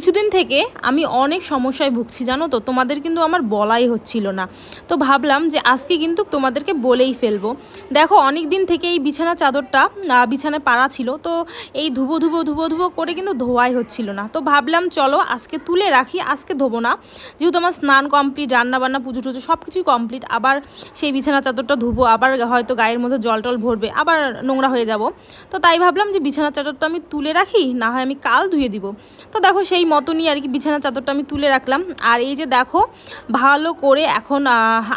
কিছুদিন থেকে আমি অনেক সমস্যায় ভুগছি, জানো তো? তোমাদের কিন্তু আমার বলাই হচ্ছিল না। তো ভাবলাম যে আজকে কিন্তু তোমাদেরকে বলেই ফেলব। দেখো অনেক দিন থেকে এই বিছানা চাদরটা বিছানায় পাড়া ছিল, তো এই ধুবো ধুবো ধুবো ধুবো করে কিন্তু ধোয়াই হচ্ছিল না। তো ভাবলাম, চলো আজকে তুলে রাখি, আজকে ধোবো না। যেহেতু আমার স্নান কমপ্লিট রান্না বান্না পুজো টুজো সব কিছুই কমপ্লিট, আবার সেই বিছানা চাদরটা ধুবো, আবার হয়তো গায়ের মধ্যে জল টল ভরবে, আবার নোংরা হয়ে যাব। তো তাই ভাবলাম যে বিছানা চাদরটা আমি তুলে রাখি, না হয় আমি কাল ধুয়ে দিব। তো দেখো সেই মতনই আর কি বিছানা চাদরটা আমি তুলে রাখলাম। আর এই যে দেখো, ভালো করে এখন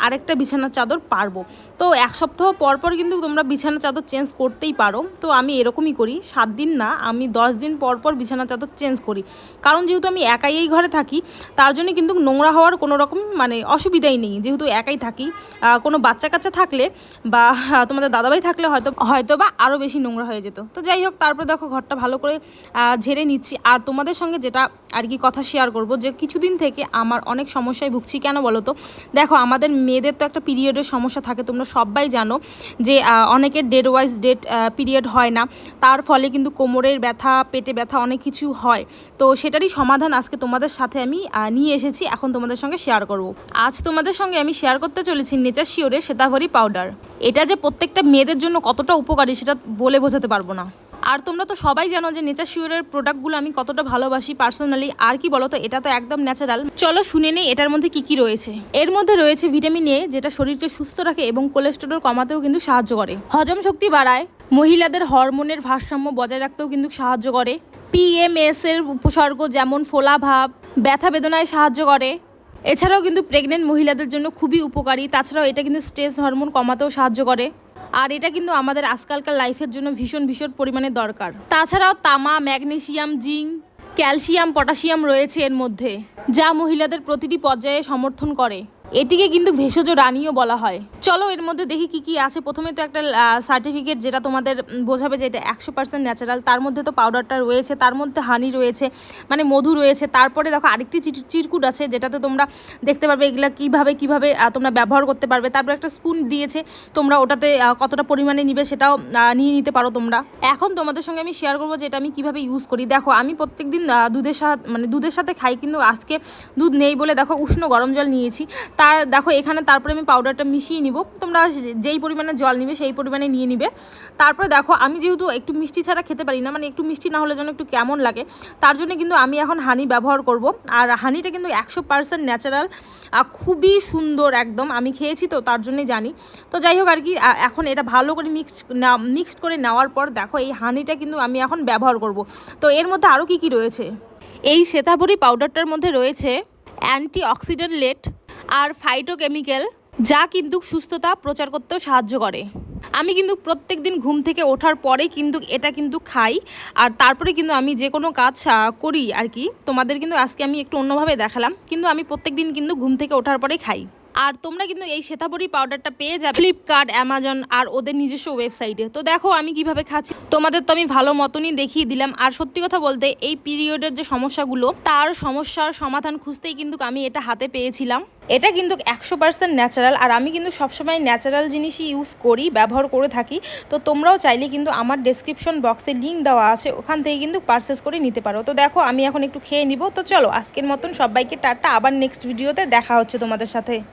আরেকটা বিছানার চাদর পারব। তো এক সপ্তাহ পর পর কিন্তু তোমরা বিছানা চাদর চেঞ্জ করতেই পারো। তো আমি এরকমই করি, সাত দিন না, আমি দশ দিন পর পর বিছানা চাদর চেঞ্জ করি। কারণ যেহেতু আমি একাই এই ঘরে থাকি, তার জন্য কিন্তু নোংরা হওয়ার কোনো রকম মানে অসুবিধাই নেই। যেহেতু একাই থাকি কোনো বাচ্চা কাচ্চা থাকলে বা তোমাদের দাদাভাই থাকলে হয়তো হয়তো বা আরও বেশি নোংরা হয়ে যেত। তো যাই হোক, তারপরে দেখো ঘরটা ভালো করে ঝেড়ে নিচ্ছি। আর তোমাদের সঙ্গে যেটা আর কি কথা শেয়ার করব যে কিছুদিন থেকে আমার অনেক সমস্যায় ভুগছি। কেন বলো তো? দেখো, আমাদের মেয়েদের তো একটা পিরিয়ডের সমস্যা থাকে, তোমরা সবাই জানো যে অনেকের ডেট ওয়াইজ ডেট পিরিয়ড হয় না। তার ফলে কিন্তু কোমরের ব্যথা, পেটে ব্যথা অনেক কিছু হয়। তো সেটারই সমাধান আজকে তোমাদের সাথে আমি নিয়ে এসেছি। এখন তোমাদের সঙ্গে শেয়ার করব। আজ তোমাদের সঙ্গে আমি শেয়ার করতে চলেছি নেচার শিওরের শ্বেতাভরি পাউডার এটা যে প্রত্যেকটা মেয়েদের জন্য কতটা উপকারী, সেটা বলে বোঝাতে পারব না। আর তোমরা তো সবাই জানো যে নেচার শিওরের প্রোডাক্টগুলো আমি কতটা ভালোবাসি পার্সোনালি আর কি বলো তো এটা তো একদম ন্যাচারাল চলো শুনে নেই এটার মধ্যে কি কি রয়েছে। এর মধ্যে রয়েছে ভিটামিন এ যেটা শরীরকে সুস্থ রাখে এবং কোলেস্টেরল কমাতেও কিন্তু সাহায্য করে। হজম শক্তি বাড়ায়, মহিলাদের হরমোনের ভারসাম্য বজায় রাখতেও কিন্তু সাহায্য করে। পিএমএস এর উপসর্গ যেমন ফোলা ভাব, ব্যথা বেদনায় সাহায্য করে। এছাড়াও কিন্তু প্রেগনেন্ট মহিলাদের জন্য খুবই উপকারী, তাছাড়াও এটা কিন্তু স্ট্রেস হরমোন কমাতেও সাহায্য করে। আর এটা কিন্তু আমাদের আজকালকার লাইফের জন্য ভীষণ ভীষণ পরিমাণে দরকার। তাছাড়াও তামা ম্যাগনেসিয়াম জিঙ্ক, ক্যালসিয়াম, পটাশিয়াম রয়েছে এর মধ্যে, যা মহিলাদের প্রতিটি পর্যায়ে সমর্থন করে। এটিকে কিন্তু ভেষজ রানীও বলা হয়। চলো এর মধ্যে দেখি কি কি আছে। প্রথমে তো একটা সার্টিফিকেট যেটা তোমাদের বোঝাবে যে এটা একশো পার্সেন্ট ন্যাচারাল তার মধ্যে তো পাউডারটা রয়েছে তার মধ্যে হানি রয়েছে মানে মধু রয়েছে তারপরে দেখো আরেকটি চিরকুট আছে যেটাতে তোমরা দেখতে পারবে এগুলো কীভাবে কীভাবে তোমরা ব্যবহার করতে পারবে। তারপর একটা স্পুন দিয়েছে তোমরা ওটাতে কতটা পরিমাণে নিবে সেটাও নিয়ে নিতে পারো তোমরা। এখন তোমাদের সঙ্গে আমি শেয়ার করব যে এটা আমি কীভাবে ইউজ করি। দেখো আমি প্রত্যেকদিন আহ, দুধের সাথে মানে দুধের সাথে খাই কিন্তু আজকে দুধ নেই বলে দেখো উষ্ণ গরম জল নিয়েছি। তার, দেখো এখানে তারপরে আমি পাউডারটা মিশিয়ে নিব। তোমরা যেই পরিমাণে জল নিবে সেই পরিমাণে নিয়ে নিবে। তারপরে দেখো, আমি যেহেতু একটু মিষ্টি ছাড়া খেতে পারি না মানে একটু মিষ্টি না হলে যেন একটু কেমন লাগে, তার জন্য কিন্তু আমি এখন হানি ব্যবহার করব। আর হানিটা কিন্তু একশো পার্সেন্ট ন্যাচারাল খুবই সুন্দর একদম। আমি খেয়েছি তো, তার জন্যই জানি। তো যাই হোক আর কি এখন এটা ভালো করে মিক্সড মিক্সড করে নেওয়ার পর দেখো, এই হানিটা কিন্তু আমি এখন ব্যবহার করব। তো এর মধ্যে আরও কি কি রয়েছে? এই শ্বেতাভরি পাউডারটার মধ্যে রয়েছে অ্যান্টি অক্সিডেন্ট লেট আর ফাইটোকেমিক্যাল যা কিন্তু সুস্থতা, প্রচার করতেও সাহায্য করে। আমি কিন্তু প্রত্যেক দিন ঘুম থেকে ওঠার পরেই কিন্তু এটা কিন্তু খাই। আর তারপরে কিন্তু আমি যে কোনো কাজ করি আর কি। তোমাদের কিন্তু আজকে আমি একটু অন্যভাবে দেখালাম। কিন্তু আমি প্রত্যেক দিন কিন্তু ঘুম থেকে ওঠার পরেই খাই। আর তোমরা কিন্তু এই শ্বেতাবরী পাউডারটা পেয়ে যাবে ফ্লিপকার্ট অ্যামাজন আর ওদের নিজস্ব ওয়েবসাইটে তো দেখো আমি কীভাবে খাচ্ছি। তোমাদের তো আমি ভালো মতনই দেখিয়ে দিলাম। আর সত্যি কথা বলতে এই পিরিয়ডের যে সমস্যাগুলো, তার সমস্যার সমাধান খুঁজতেই কিন্তু আমি এটা হাতে পেয়েছিলাম। এটা কিন্তু একশো পার্সেন্ট ন্যাচারাল আর আমি কিন্তু সবসময় ন্যাচারাল জিনিসই ইউজ করি, ব্যবহার করে থাকি। তো তোমরাও চাইলে কিন্তু আমার ডেসক্রিপশন বক্সে লিঙ্ক দেওয়া আছে, ওখান থেকে কিন্তু পারচেস করে নিতে পারো। তো দেখো, আমি এখন একটু খেয়ে নিব। তো চলো, আজকের মতন সবাইকে টাটা। আবার নেক্সট ভিডিওতে দেখা হচ্ছে তোমাদের সাথে।